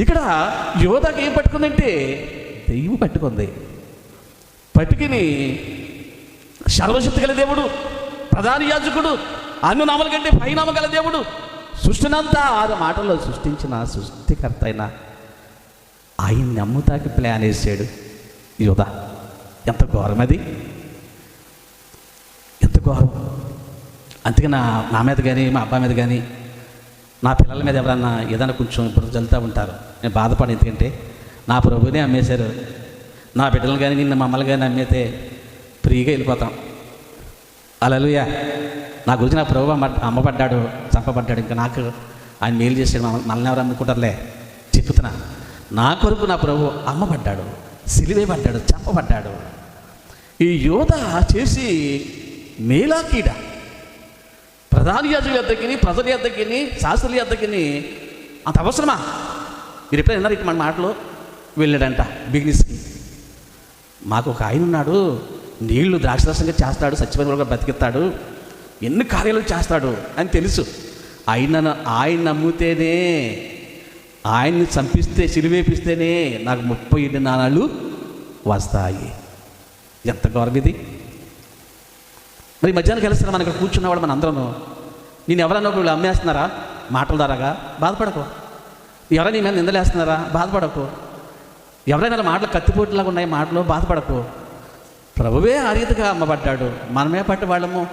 ఇక్కడ యోధకి ఏం పట్టుకుందంటే దెయ్యం పట్టుకుంది. పట్టుకుని సర్వశక్తి గల దేవుడు ప్రధాన యాజకుడు అన్ని నామల కంటే పైనామ గల దేవుడు సృష్టినంతా ఆరు మాటల్లో సృష్టించిన సృష్టికర్త అయిన ఆయన్ని నమ్ముతాకి ప్లాన్ వేసాడు యోధ. ఎంత ఘోరం అది? ఎంత ఘోరం? అందుకే నా నా మీద కానీ మా అబ్బాయి మీద కానీ నా పిల్లల మీద ఎవరన్నా ఏదైనా కొంచెం ఇప్పుడు జల్లుతూ ఉంటారు. నేను బాధపడి ఎందుకంటే నా ప్రభునే అమ్మేశారు నా బిడ్డలు కానీ నిన్న మమ్మల్ని కానీ అమ్మేతే ఫ్రీగా వెళ్ళిపోతాం. అలలుయ. నా గురించి నా ప్రభు అమ్మ అమ్మబడ్డాడు చంపబడ్డాడు. ఇంకా నాకు ఆయన మేలు చేశాడు. మనల్ని ఎవరు అమ్ముకుంటారులే చెప్తున్నా నా కొరకు నా ప్రభు అమ్మబడ్డాడు సిలివే పడ్డాడు చంపబడ్డాడు. ఈ యోధ చేసి మేలాకీడ ప్రధాన యాజకుల యొద్దకిని ప్రజల యొద్దకిని శాస్త్రుల యొద్దకిని అంత అవసరమా? మీరు ఎప్పుడైనా విన్నారు మన మాటలో? వెళ్ళాడంట బిజినెస్కి మాకు ఒక ఆయన ఉన్నాడు నీళ్ళు ద్రాక్షరసంగా చేస్తాడు సత్యమైన కూడా బతికిస్తాడు ఎన్ని కార్యాలు చేస్తాడు అని తెలుసు. ఆయన ఆయన నమ్మితేనే ఆయన్ని చంపిస్తే సిలివేపిస్తేనే నాకు ముప్పై ఎన్ని నాణాలు వస్తాయి. ఎంత గౌరవ ఇది? మరి మధ్యాహ్నం కలిసిన మన ఇక్కడ కూర్చున్నవాడు మన అందరం నేను ఎవరన్నా ఒక వీళ్ళు అమ్మేస్తున్నారా? మాటల ద్వారాగా బాధపడకు. ఎవరైనా నీ మీద నిందలేస్తున్నారా? బాధపడకు. ఎవరైనా మాటలు కత్తిపోట్లాగా ఉన్నాయి మాటలు బాధపడకు. ప్రభువే ఆ రీతిగా అమ్మబడ్డాడు. మనమే పట్టి వాళ్ళము